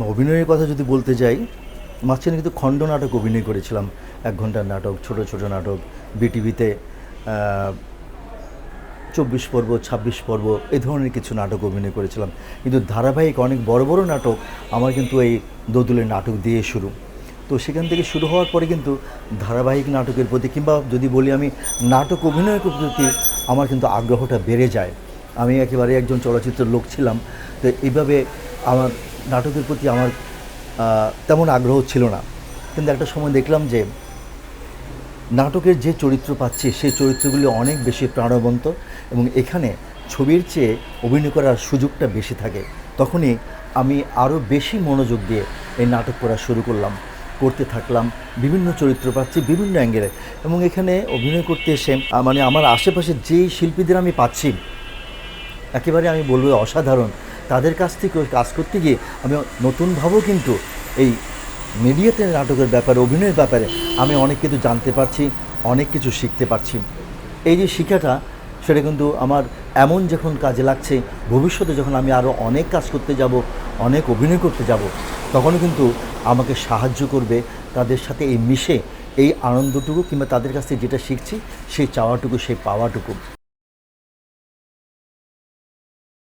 অভিনয়ের কথা যদি বলতে যাই, মাঝখানে কিন্তু খণ্ড নাটক অভিনয় করেছিলাম, এক ঘণ্টার নাটক, ছোট ছোট নাটক, বিটিভিতে চব্বিশ পর্ব, ছাব্বিশ পর্ব, এ ধরনের কিছু নাটক অভিনয় করেছিলাম। কিন্তু ধারাবাহিক অনেক বড় বড় নাটক আমার কিন্তু এই দোদুলের নাটক দিয়ে শুরু। তো সেখান থেকে শুরু হওয়ার পরে কিন্তু ধারাবাহিক নাটকের প্রতি কিংবা যদি বলি আমি নাটক অভিনয়ের প্রতি আমার কিন্তু আগ্রহটা বেড়ে যায়। আমি একেবারে একজন চলচ্চিত্রের লোক ছিলাম, তো এইভাবে আমার নাটকের প্রতি আমার তেমন আগ্রহ ছিল না। কিন্তু একটা সময় দেখলাম যে, নাটকের যে চরিত্র পাচ্ছি, সেই চরিত্রগুলি অনেক বেশি প্রাণবন্ত এবং এখানে ছবির চেয়ে অভিনয় করার সুযোগটা বেশি থাকে। তখনই আমি আরও বেশি মনোযোগ দিয়ে এই নাটক করা শুরু করলাম, করতে থাকলাম, বিভিন্ন চরিত্র পাচ্ছি বিভিন্ন অ্যাঙ্গেলে এবং এখানে অভিনয় করতে এসে মানে আমার আশেপাশে যেই শিল্পীদের আমি পাচ্ছি, একেবারে আমি বলব অসাধারণ তাদের কাছ থেকে কাজ করতে গিয়ে আমি নতুনভাবেও কিন্তু এই মিডিয়াতে নাটকের ব্যাপারে, অভিনয়ের ব্যাপারে আমি অনেক কিছু জানতে পারছি, অনেক কিছু শিখতে পারছি। এই যে শিক্ষাটা, সেটা কিন্তু আমার এমন যখন কাজে লাগছে, ভবিষ্যতে যখন আমি আরও অনেক কাজ করতে যাব, অনেক অভিনয় করতে যাব, তখনও কিন্তু আমাকে সাহায্য করবে তাদের সাথে এই মিশে, এই আনন্দটুকু কিংবা তাদের কাছ থেকে যেটা শিখছি, সেই চাওয়াটুকু, সেই পাওয়াটুকু।